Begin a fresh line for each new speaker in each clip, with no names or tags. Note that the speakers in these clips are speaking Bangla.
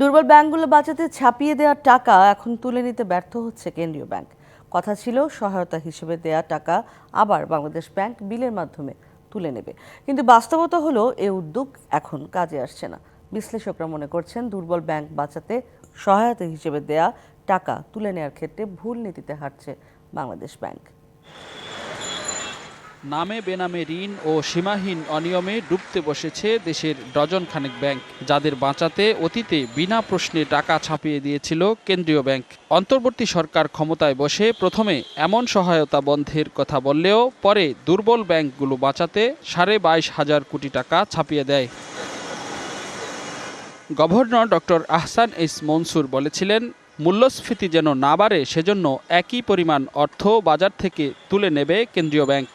দুর্বল ব্যাংকগুলো বাঁচাতে ছাপিয়ে দেওয়ার টাকা এখন তুলে নিতে ব্যর্থ হচ্ছে কেন্দ্রীয় ব্যাংক। কথা ছিল, সহায়তা হিসেবে দেয়া টাকা আবার বাংলাদেশ ব্যাংক বিলের মাধ্যমে তুলে নেবে। কিন্তু বাস্তবতা হলো, এ উদ্যোগ এখন কাজে আসছে না। বিশ্লেষকরা মনে করছেন, দুর্বল ব্যাংক বাঁচাতে সহায়তা হিসেবে দেয়া টাকা তুলে নেওয়ার ক্ষেত্রে ভুল নীতিতে হাঁটছে বাংলাদেশ ব্যাংক।
নামে বেনামে ঋণ ও সীমাহীন অনিয়মে ডুবতে বসেছে দেশের ডজন খানেক ব্যাংক। যাদের বাঁচাতে অতীতে বিনা প্রশ্নে টাকা ছাপিয়ে দিয়েছিল কেন্দ্রীয় ব্যাংক। অন্তর্বর্তী সরকার ক্ষমতায় বসে প্রথমে এমন সহায়তা বন্ধের কথা বললেও পরে দুর্বল ব্যাংকগুলো বাঁচাতে সাড়ে বাইশ হাজার কোটি টাকা ছাপিয়ে দেয়। Governor doctor Ahsan S Mansur বলেছিলেন, মূল্যস্ফীতি যেন না বাড়ে, সেজন্য একই পরিমাণ অর্থ বাজার থেকে তুলে নেবে কেন্দ্রীয় ব্যাংক।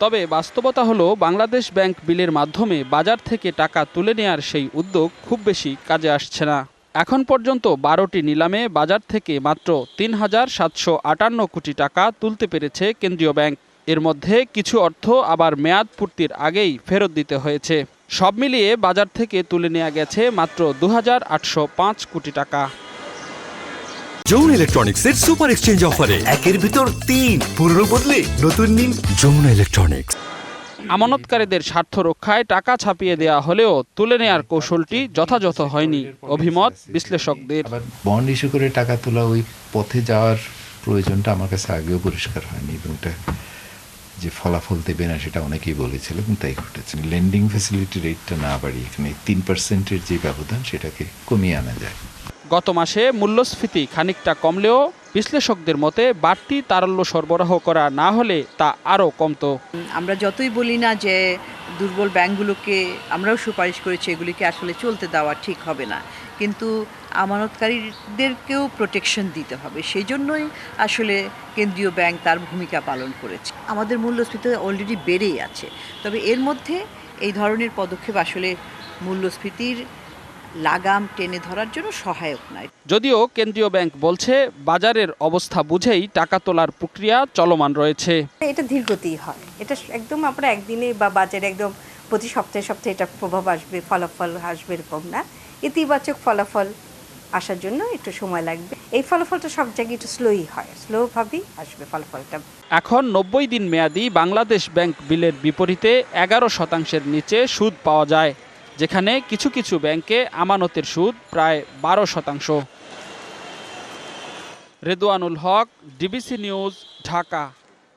তবে বাস্তবতা হলো, বাংলাদেশ ব্যাংক বিলের মাধ্যমে বাজার থেকে টাকা তুলে নেওয়ার সেই উদ্যোগ খুব বেশি কাজে আসছে না। এখন পর্যন্ত বারোটি নিলামে বাজার থেকে মাত্র তিন হাজার সাতশো আটান্ন কোটি টাকা তুলতে পেরেছে কেন্দ্রীয় ব্যাংক। এর মধ্যে কিছু অর্থ আবার মেয়াদ পূর্তির আগেই ফেরত দিতে হয়েছে। সব মিলিয়ে বাজার থেকে তুলে নেওয়া গেছে মাত্র দু হাজার আটশো পাঁচ কোটি টাকা।
যমুনা ইলেকট্রনিক্সের সুপার এক্সচেঞ্জ অফারে
একের ভিতর তিন পুরনো বদলে নতুন নিন।
যমুনা ইলেকট্রনিক্স
আমানতকারীদের স্বার্থ রক্ষায় টাকা ছাপিয়ে দেওয়া হলেও তুলে নেয়ার কৌশলটি যথাযথ হয়নি অভিমত বিশ্লেষকদের।
বন্ড ইস্যু করে টাকা তোলা ওই পথে যাওয়ার প্রয়োজনটা আমার কাছে আগেও পরিষ্কার হয়নি এবং এটা যে ফলাফল দেবে না সেটা অনেকেই বলেছিল এবং তাই ঘটেছে। লেন্ডিং ফ্যাসিলিটি রেটটা না বাড়িয়ে এখানে তিন পার্সেন্টের যে ব্যবধান সেটাকে কমিয়ে আনা যায়।
গত মাসে মূল্যস্ফীতি খানিকটা কমলেও বিশ্লেষকদের মতে বাড়তি তারল্য সরবরাহ করা না হলে তা আরও কমতো।
আমরা যতই বলি না যে দুর্বল ব্যাংকগুলোকে আমরাও সুপারিশ করেছি, এগুলিকে আসলে চলতে দেওয়া ঠিক হবে না। কিন্তু আমানতকারীদেরকেও প্রোটেকশন দিতে হবে। সেই জন্যই আসলে কেন্দ্রীয় ব্যাংক তার ভূমিকা পালন করেছে। আমাদের মূল্যস্ফীতি অলরেডি বেড়েই আছে। তবে এর মধ্যে এই ধরনের পদক্ষেপ আসলে মূল্যস্ফীতির লাগাম টেনে ধরার জন্য সহায়ক নয়।
যদিও কেন্দ্রীয় ব্যাংক বলছে বাজারের অবস্থা বুঝেই টাকা তোলার প্রক্রিয়া চলমান রয়েছে।
এটা ধীরগতি হয়। এটা একদম আমরা একদিনে বা বাজারে একদম প্রতি সপ্তাহে সপ্তাহে এটা প্রভাব আসবে ফলাফল আসবে এরকম না। ইতিবাচক ফলাফল আসার জন্য একটু সময় লাগবে। এই ফলাফলটা সব জায়গায় একটু স্লোই হয়। স্লোভাবেই আসবে ফলাফলটা।
এখন নব্বই দিন মেয়াদি বাংলাদেশ ব্যাংক বিলের বিপরীতে এগারো শতাংশের নিচে সুদ পাওয়া যায়। যেখানে কিছু কিছু ব্যাংকে আমানতের সুদ প্রায় বারো শতাংশ। Redwanul Haque DBC news Dhaka.